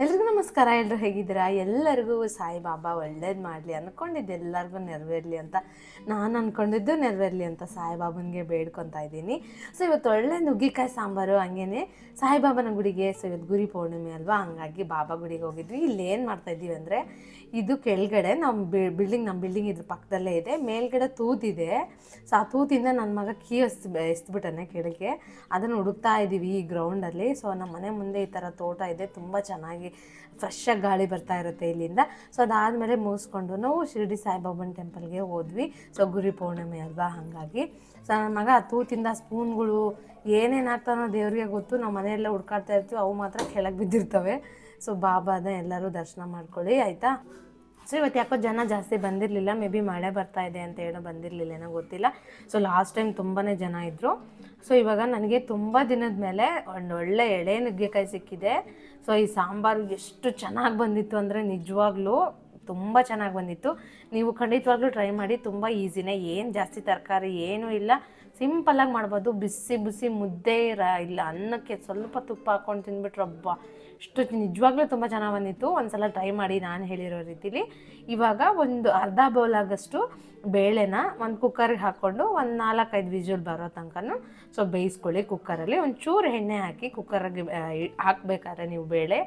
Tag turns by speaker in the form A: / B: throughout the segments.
A: ಎಲ್ರಿಗೂ ನಮಸ್ಕಾರ ಎಲ್ಲರೂ ಹೇಗಿದ್ದೀರಾ? ಎಲ್ಲರಿಗೂ ಸಾಯಿಬಾಬಾ ಒಳ್ಳೇದು ಮಾಡಲಿ ಅಂದ್ಕೊಂಡಿದ್ದು ಎಲ್ಲರಿಗೂ ನೆರವೇರಲಿ ಅಂತ. ನಾನು ಅಂದ್ಕೊಂಡಿದ್ದು ನೆರವೇರಲಿ ಅಂತ ಸಾಯಿಬಾಬನಿಗೆ ಬೇಡ್ಕೊತಾ ಇದ್ದೀನಿ. ಸೊ ಇವತ್ತು ಒಳ್ಳೆ ನುಗ್ಗಿಕಾಯಿ ಸಾಂಬಾರು ಹಂಗೇನೆ ಸಾಯಿಬಾಬನ ಗುಡಿಗೆ ಸೊ ಇವತ್ತು ಗುರಿ ಪೌರ್ಣಿಮೆ ಅಲ್ವಾ, ಹಂಗಾಗಿ ಬಾಬಾ ಗುಡಿಗೆ ಹೋಗಿದ್ವಿ. ಇಲ್ಲಿ ಏನು ಮಾಡ್ತಾ ಇದ್ದೀವಿ ಅಂದರೆ, ಇದು ಕೆಳಗಡೆ ನಮ್ಮ ಬಿಲ್ಡಿಂಗ್ ನಮ್ಮ ಬಿಲ್ಡಿಂಗ್ ಇದ್ರ ಪಕ್ಕದಲ್ಲೇ ಇದೆ. ಮೇಲ್ಗಡೆ ತೂತಿದೆ ಸೊ ಆ ತೂತಿಂದ ನನ್ನ ಮಗ ಕೀ ಎಸ್ ಎಸ್ಬಿಟ್ಟಾನೆ ಕೆಳಗೆ. ಅದನ್ನು ಹುಡುಕ್ತಾ ಇದ್ದೀವಿ ಈ ಗ್ರೌಂಡಲ್ಲಿ ಸೊ ನಮ್ಮ ಮನೆ ಮುಂದೆ ಈ ಥರ ತೋಟ ಇದೆ. ತುಂಬ ಚೆನ್ನಾಗಿ ಫ್ರೆಶ್ಶಾಗಿ ಗಾಳಿ ಬರ್ತಾ ಇರುತ್ತೆ ಇಲ್ಲಿಂದ. ಸೊ ಅದಾದಮೇಲೆ ಮುಗಿಸ್ಕೊಂಡು ನಾವು ಶಿರಡಿ ಸಾಯಿಬಾಬನ ಟೆಂಪಲ್ಗೆ ಹೋದ್ವಿ. ಸೊ ಗುರಿ ಪೌರ್ಣಿಮೆ ಅಲ್ವಾ? ಹಾಗಾಗಿ. ಸೊ ನನ್ನ ಮಗ ತೂತಿಂದ ಸ್ಪೂನ್ಗಳು ಏನೇನು ಆಗ್ತಾನೋ ದೇವರಿಗೆ ಗೊತ್ತು. ನಾವು ಮನೆಯೆಲ್ಲ ಹುಡ್ಕಾಡ್ತಾ ಇರ್ತೀವಿ. ಅವು ಮಾತ್ರ ಕೆಳಗೆ ಬಿದ್ದಿರ್ತವೆ. ಸೊ ಬಾಬಾದ ಎಲ್ಲರೂ ದರ್ಶನ ಮಾಡ್ಕೊಳ್ಳಿ. ಆಯಿತಾ? ಸೊ ಇವತ್ತು ಯಾಕೋ ಜನ ಜಾಸ್ತಿ ಬಂದಿರಲಿಲ್ಲ. ಮೇ ಬಿ ಮಳೆ ಬರ್ತಾ ಇದೆ ಅಂತ ಹೇಳೋ ಬಂದಿರಲಿಲ್ಲ ಏನೋ ಗೊತ್ತಿಲ್ಲ. ಸೊ ಲಾಸ್ಟ್ ಟೈಮ್ ತುಂಬಾ ಜನ ಇದ್ದರು ಸೊ ಇವಾಗ ನನಗೆ ತುಂಬ ದಿನದ ಮೇಲೆ ಒಂದು ಒಳ್ಳೆ ಎಳೆ ನುಗ್ಗೆಕಾಯಿ ಸಿಕ್ಕಿದೆ. ಸೊ ಈ ಸಾಂಬಾರು ಎಷ್ಟು ಚೆನ್ನಾಗಿ ಬಂದಿತ್ತು ಅಂದರೆ ನಿಜವಾಗ್ಲೂ ತುಂಬ ಚೆನ್ನಾಗಿ ಬಂದಿತ್ತು. ನೀವು ಖಂಡಿತವಾಗ್ಲೂ ಟ್ರೈ ಮಾಡಿ, ತುಂಬ ಈಸಿನೇ. ಏನು ಜಾಸ್ತಿ ತರಕಾರಿ ಏನೂ ಇಲ್ಲ. ಸಿಂಪಲ್ಲಾಗಿ ಮಾಡ್ಬೋದು. ಬಿಸಿ ಬಿಸಿ ಮುದ್ದೆ ರ ಇಲ್ಲ. ಅನ್ನಕ್ಕೆ ಸ್ವಲ್ಪ ತುಪ್ಪ ಹಾಕ್ಕೊಂಡು ತಿಂದ್ಬಿಟ್ರೆ ರಬ್ಬ ಇಷ್ಟು ನಿಜವಾಗ್ಲೂ ತುಂಬ ಚೆನ್ನಾಗಿ ಬಂದಿತ್ತು. ಒಂದ್ಸಲ ಟ್ರೈ ಮಾಡಿ ನಾನು ಹೇಳಿರೋ ರೀತಿಲಿ. ಇವಾಗ ಒಂದು ಅರ್ಧ ಬೌಲ್ ಆಗಷ್ಟು ಬೇಳೆನ ಒಂದು ಕುಕ್ಕರ್ಗೆ ಹಾಕ್ಕೊಂಡು ಒಂದು ನಾಲ್ಕೈದು ವಿಜುಲ್ ಬರೋ ತನಕನೂ ಸೊ ಬೇಯಿಸ್ಕೊಳ್ಳಿ ಕುಕ್ಕರಲ್ಲಿ ಒಂಚೂರು ಎಣ್ಣೆ ಹಾಕಿ ಕುಕ್ಕರಿಗೆ ಹಾಕಬೇಕಾದ್ರೆ ನೀವು ಬೇಳೆ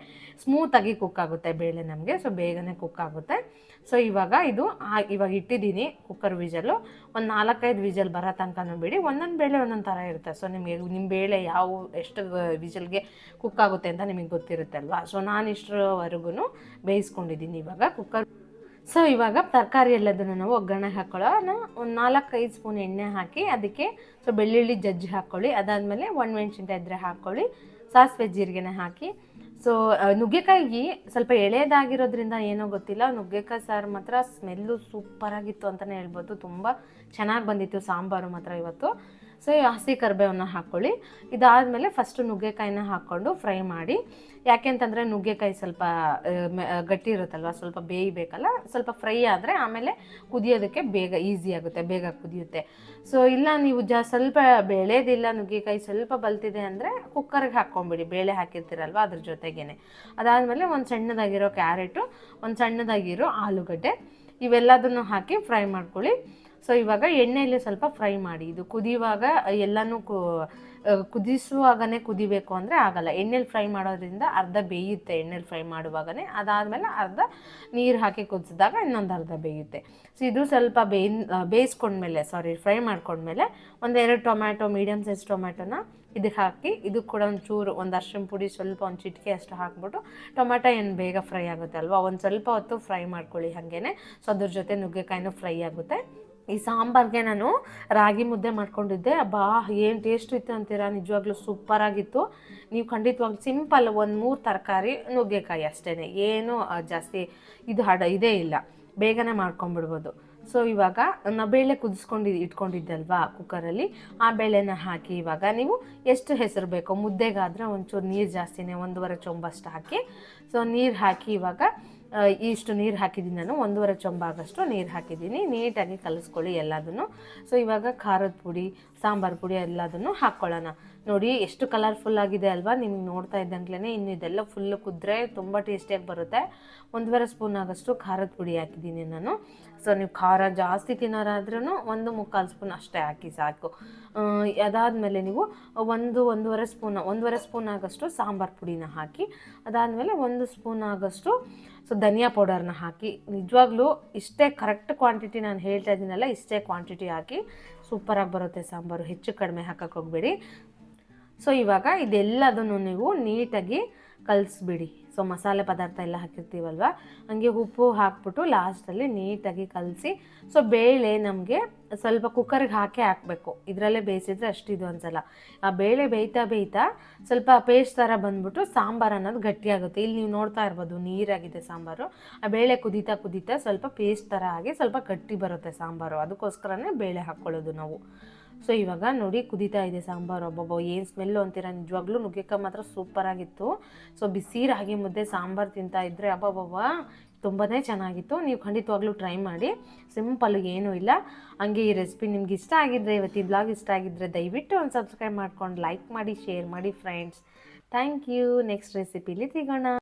A: ಸ್ಮೂತಾಗಿ ಕುಕ್ ಆಗುತ್ತೆ ಬೇಳೆ ನಮಗೆ. ಸೊ ಬೇಗನೆ ಕುಕ್ ಆಗುತ್ತೆ. ಸೊ ಇವಾಗ ಇದು ಇವಾಗ ಇಟ್ಟಿದ್ದೀನಿ ಕುಕ್ಕರ್ ವಿಜಲ್ಲು ಒಂದು ನಾಲ್ಕೈದು ವಿಜಲ್ ಬರೋ ತನಕನೂ ಬಿಡಿ. ಒಂದೊಂದು ಬೇಳೆ ಒಂದೊಂದು ಥರ ಇರುತ್ತೆ. ಸೊ ನಿಮಗೆ ನಿಮ್ಮ ಬೇಳೆ ಯಾವ, ಎಷ್ಟು ವಿಜಲ್ಗೆ ಕುಕ್ ಆಗುತ್ತೆ ಅಂತ ನಿಮಗೆ ಗೊತ್ತಿರುತ್ತೆ. ಅಲ್ವಾ ಸೊ ನಾನು ಇಷ್ಟರವರೆಗೂ ಬೇಯಿಸ್ಕೊಂಡಿದ್ದೀನಿ ಇವಾಗ ಕುಕ್ಕರ್ ಸೊ ಇವಾಗ ತರಕಾರಿ ಎಲ್ಲದನ್ನು ನಾವು ಒಗ್ಗರಣೆ ಹಾಕೊಳ್ಳೋಣ ಒಂದು ನಾಲ್ಕೈದು ಸ್ಪೂನ್ ಎಣ್ಣೆ ಹಾಕಿ ಅದಕ್ಕೆ ಸೊ, ಬೆಳ್ಳುಳ್ಳಿ ಜಜ್ಜಿ ಹಾಕ್ಕೊಳ್ಳಿ ಅದಾದಮೇಲೆ ಒಣಮೆಣ್ಸಿನ್ಕಾಯಿ ಇದ್ದರೆ ಹಾಕ್ಕೊಳ್ಳಿ ಸಾಸಿವೆ ಜೀರಿಗೆನ ಹಾಕಿ. ಸೊ ನುಗ್ಗೆಕಾಯಿ ಸ್ವಲ್ಪ ಎಳೆಯದಾಗಿರೋದ್ರಿಂದ ಏನೋ ಗೊತ್ತಿಲ್ಲ. ನುಗ್ಗೆಕಾಯಿ ಸಾರು ಮಾತ್ರ ಸ್ಮೆಲ್ಲು ಸೂಪರಾಗಿತ್ತು ಅಂತಲೇ ಹೇಳ್ಬೋದು. ತುಂಬ ಚೆನ್ನಾಗಿ ಬಂದಿತ್ತು ಸಾಂಬಾರು ಮಾತ್ರ ಇವತ್ತು. ಸೊ ಹಸಿ ಕರಿಬೇವನ್ನ ಹಾಕ್ಕೊಳ್ಳಿ ಇದಾದಮೇಲೆ ಫಸ್ಟು ನುಗ್ಗೆಕಾಯಿನ ಹಾಕ್ಕೊಂಡು ಫ್ರೈ ಮಾಡಿ. ಯಾಕೆ ಯಾಕೆಂತಂದರೆ ನುಗ್ಗೆಕಾಯಿ ಸ್ವಲ್ಪ ಗಟ್ಟಿ ಇರುತ್ತಲ್ವ, ಸ್ವಲ್ಪ ಬೇಯಬೇಕಲ್ಲ, ಸ್ವಲ್ಪ ಫ್ರೈ ಆದರೆ ಆಮೇಲೆ ಕುದಿಯೋದಕ್ಕೆ ಬೇಗ ಈಸಿ ಆಗುತ್ತೆ, ಬೇಗ ಕುದಿಯುತ್ತೆ. ಸೊ ಇಲ್ಲ ನೀವು ಜಾ, ಸ್ವಲ್ಪ ಬೆಳೆದಿಲ್ಲ ನುಗ್ಗೆಕಾಯಿ, ಸ್ವಲ್ಪ ಬಲ್ತಿದೆ ಅಂದರೆ ಕುಕ್ಕರ್ಗೆ ಹಾಕ್ಕೊಂಬಿಡಿ, ಬೇಳೆ ಹಾಕಿರ್ತೀರಲ್ವ ಅದ್ರ ಜೊತೆಗೇನೆ. ಅದಾದಮೇಲೆ ಒಂದು ಸಣ್ಣದಾಗಿರೋ ಕ್ಯಾರೆಟು ಒಂದು ಸಣ್ಣದಾಗಿರೋ ಆಲೂಗಡ್ಡೆ, ಇವೆಲ್ಲದನ್ನು ಹಾಕಿ ಫ್ರೈ ಮಾಡ್ಕೊಳ್ಳಿ. ಸೊ ಇವಾಗ ಎಣ್ಣೆಯಲ್ಲಿ ಸ್ವಲ್ಪ ಫ್ರೈ ಮಾಡಿ, ಇದು ಕುದಿಯುವಾಗ ಎಲ್ಲನೂ ಕು ಕುದಿಸುವಾಗನೇ ಕುದಿಬೇಕು ಅಂದರೆ ಆಗಲ್ಲ. ಎಣ್ಣೆಲಿ ಫ್ರೈ ಮಾಡೋದ್ರಿಂದ ಅರ್ಧ ಬೇಯುತ್ತೆ, ಎಣ್ಣೆಲಿ ಫ್ರೈ ಮಾಡುವಾಗನೇ. ಅದಾದಮೇಲೆ ಅರ್ಧ ನೀರು ಹಾಕಿ ಕುದಿಸಿದಾಗ ಇನ್ನೊಂದು ಅರ್ಧ ಬೇಯುತ್ತೆ. ಸೊ ಇದು ಸ್ವಲ್ಪ ಬೇಯ್ ಬೇಯಿಸ್ಕೊಂಡ್ಮೇಲೆ ಸಾರಿ ಫ್ರೈ ಮಾಡ್ಕೊಂಡ್ಮೇಲೆ ಒಂದೆರಡು ಟೊಮ್ಯಾಟೊ ಮೀಡಿಯಮ್ ಸೈಜ್ ಟೊಮ್ಯಾಟೊನ ಇದಕ್ಕೆ ಹಾಕಿ, ಇದು ಕೂಡ ಒಂದು ಚೂರು ಒಂದು ಅರ್ಶಿನ ಪುಡಿ ಸ್ವಲ್ಪ ಒಂದು ಚಿಟಿಕೆ ಅಷ್ಟು ಹಾಕ್ಬಿಟ್ಟು ಟೊಮೆಟೊ ಏನು ಬೇಗ ಫ್ರೈ ಆಗುತ್ತೆ ಅಲ್ವಾ? ಒಂದು ಸ್ವಲ್ಪ ಹೊತ್ತು ಫ್ರೈ ಮಾಡ್ಕೊಳ್ಳಿ ಹಾಗೇನೆ. ಸೊ, ಅದ್ರ ಜೊತೆ ನುಗ್ಗೆಕಾಯಿನೂ ಫ್ರೈ ಆಗುತ್ತೆ. ಈ ಸಾಂಬಾರ್ಗೆ ನಾನು ರಾಗಿ ಮುದ್ದೆ ಮಾಡ್ಕೊಂಡಿದ್ದೆ. ಬಾ ಏನು ಟೇಸ್ಟ್ ಇತ್ತು ಅಂತೀರಾ? ನಿಜವಾಗ್ಲೂ ಸೂಪರಾಗಿತ್ತು ನೀವು ಖಂಡಿತವಾಗ್ಲೂ ಸಿಂಪಲ್ ಒಂದು ಮೂರು ತರಕಾರಿ, ನುಗ್ಗೆಕಾಯಿ ಅಷ್ಟೇ ಏನು ಜಾಸ್ತಿ ಇದು ಹಡ, ಇದೇ ಇಲ್ಲ. ಬೇಗನೆ ಮಾಡ್ಕೊಂಬಿಡ್ಬೋದು ಸೊ ಇವಾಗ ನಾ ಬೇಳೆ ಕುದಿಸ್ಕೊಂಡು ಇಟ್ಕೊಂಡಿದ್ದಲ್ವಾ ಕುಕ್ಕರಲ್ಲಿ ಆ ಬೇಳೆನ ಹಾಕಿ ಇವಾಗ ನೀವು ಎಷ್ಟು ಹೆಸರು ಬೇಕೋ, ಮುದ್ದೆಗಾದರೆ ಒಂಚೂರು ನೀರು ಜಾಸ್ತಿನೇ, ಒಂದೂವರೆ ಚೊಂಬಷ್ಟು ಹಾಕಿ. ಸೊ ನೀರು ಹಾಕಿ ಇವಾಗ ಇಷ್ಟು ನೀರು ಹಾಕಿದ್ದೀನಿ ನಾನು, ಒಂದೂವರೆ ಚೊಂಬಾಗಷ್ಟು ನೀರು ಹಾಕಿದ್ದೀನಿ. ನೀಟಾಗಿ ಕಲಿಸ್ಕೊಳ್ಳಿ ಎಲ್ಲದನ್ನು. ಸೊ ಇವಾಗ ಖಾರದ ಪುಡಿ, ಸಾಂಬಾರು ಪುಡಿ ಎಲ್ಲದನ್ನು ಹಾಕ್ಕೊಳ್ಳೋಣ ನೋಡಿ, ಎಷ್ಟು ಕಲರ್ಫುಲ್ ಆಗಿದೆ ಅಲ್ವಾ? ನಿಮ್ಗೆ ನೋಡ್ತಾ ಇದ್ದಂಗ್ಲೇ ಇನ್ನು ಇದೆಲ್ಲ ಫುಲ್ ಕುದ್ರೆ ತುಂಬ ಟೇಸ್ಟಿಯಾಗಿ ಬರುತ್ತೆ. ಒಂದುವರೆ ಸ್ಪೂನ್ ಆಗಷ್ಟು ಖಾರದ ಪುಡಿ ಹಾಕಿದ್ದೀನಿ ನಾನು. ಸೊ ನೀವು ಖಾರ ಜಾಸ್ತಿ ತಿನ್ನೋರಾದ್ರೂ ಒಂದು ಮುಕ್ಕಾಲು ಸ್ಪೂನ್ ಅಷ್ಟೇ ಹಾಕಿ ಸಾಕು. ಅದಾದಮೇಲೆ ನೀವು ಒಂದು, ಒಂದೂವರೆ ಸ್ಪೂನ್ ಒಂದೂವರೆ ಸ್ಪೂನ್ ಆಗಷ್ಟು ಸಾಂಬಾರು ಪುಡಿನ ಹಾಕಿ, ಅದಾದಮೇಲೆ ಒಂದು ಸ್ಪೂನ್ ಆಗಷ್ಟು ಸೊ ಧನಿಯಾ ಪೌಡರ್ನ ಹಾಕಿ. ನಿಜವಾಗ್ಲೂ ಇಷ್ಟೇ ಕರೆಕ್ಟ್ ಕ್ವಾಂಟಿಟಿ ನಾನು ಹೇಳ್ತಾ ಇದ್ದೀನಲ್ಲ, ಇಷ್ಟೇ ಕ್ವಾಂಟಿಟಿ ಹಾಕಿ. ಸೂಪರಾಗಿ ಬರುತ್ತೆ ಸಾಂಬಾರು. ಹೆಚ್ಚು ಕಡಿಮೆ ಹಾಕಕ್ಕೆ ಹೋಗಬೇಡಿ. ಸೊ ಇವಾಗ ಇದೆಲ್ಲದನ್ನು ನೀವು ನೀಟಾಗಿ ಕಲಿಸ್ಬಿಡಿ. ಸೊ ಮಸಾಲೆ ಪದಾರ್ಥ ಎಲ್ಲ ಹಾಕಿರ್ತೀವಲ್ವ? ಹಂಗೆ ಉಪ್ಪು ಹಾಕ್ಬಿಟ್ಟು ಲಾಸ್ಟಲ್ಲಿ ನೀಟಾಗಿ ಕಲಸಿ. ಸೊ ಬೇಳೆ ನಮಗೆ ಸ್ವಲ್ಪ ಕುಕ್ಕರ್ಗೆ ಹಾಕಿ ಹಾಕಬೇಕು. ಇದರಲ್ಲೇ ಬೇಯಿಸಿದ್ರೆ ಅಷ್ಟಿದು ಅನ್ಸಲ್ಲ. ಆ ಬೇಳೆ ಬೇಯ್ತಾ ಬೇಯ್ತಾ ಸ್ವಲ್ಪ ಪೇಸ್ಟ್ ಥರ ಬಂದ್ಬಿಟ್ಟು ಸಾಂಬಾರು ಅನ್ನೋದು ಗಟ್ಟಿಯಾಗುತ್ತೆ. ಇಲ್ಲಿ ನೀವು ನೋಡ್ತಾ ಇರ್ಬೋದು, ನೀರಾಗಿದೆ ಸಾಂಬಾರು. ಆ ಬೇಳೆ ಕುದೀತಾ ಕುದೀತಾ ಸ್ವಲ್ಪ ಪೇಸ್ಟ್ ಥರ ಆಗಿ ಸ್ವಲ್ಪ ಗಟ್ಟಿ ಬರುತ್ತೆ ಸಾಂಬಾರು. ಅದಕ್ಕೋಸ್ಕರನೇ ಬೇಳೆ ಹಾಕ್ಕೊಳ್ಳೋದು ನಾವು. ಸೊ ಇವಾಗ ನೋಡಿ ಕುದಿತಾ ಇದೆ ಸಾಂಬಾರು ಒಬ್ಬೊಬ್ಬ. ಏನು ಸ್ಮೆಲ್ಲು ಅಂತೀರ? ನಿಜವಾಗ್ಲೂ ನುಗ್ಗೆಕಾಯಿ ಮಾತ್ರ ಸೂಪರಾಗಿತ್ತು ಸೊ ಬಿಸಿ ರಾಗಿ ಮುದ್ದೆ, ಸಾಂಬಾರು ತಿಂತಾ ಇದ್ದರೆ ಅಬ್ಬಬ್ಬಬ್ಬ ತುಂಬಾ ಚೆನ್ನಾಗಿತ್ತು. ನೀವು ಖಂಡಿತವಾಗ್ಲೂ ಟ್ರೈ ಮಾಡಿ. ಸಿಂಪಲ್ ಏನೂ ಇಲ್ಲ. ಹಂಗೆ ಈ ರೆಸಿಪಿ ನಿಮ್ಗೆ ಇಷ್ಟ ಆಗಿದ್ದರೆ ಈ ಬ್ಲಾಗ್ ಇಷ್ಟ ಆಗಿದ್ದರೆ ದಯವಿಟ್ಟು ಒಂದು ಸಬ್ಸ್ಕ್ರೈಬ್ ಮಾಡ್ಕೊಂಡು ಲೈಕ್ ಮಾಡಿ ಶೇರ್ ಮಾಡಿ ಫ್ರೆಂಡ್ಸ್ ಥ್ಯಾಂಕ್ ಯು ನೆಕ್ಸ್ಟ್ ರೆಸಿಪಿಲಿ ಸಿಗೋಣ.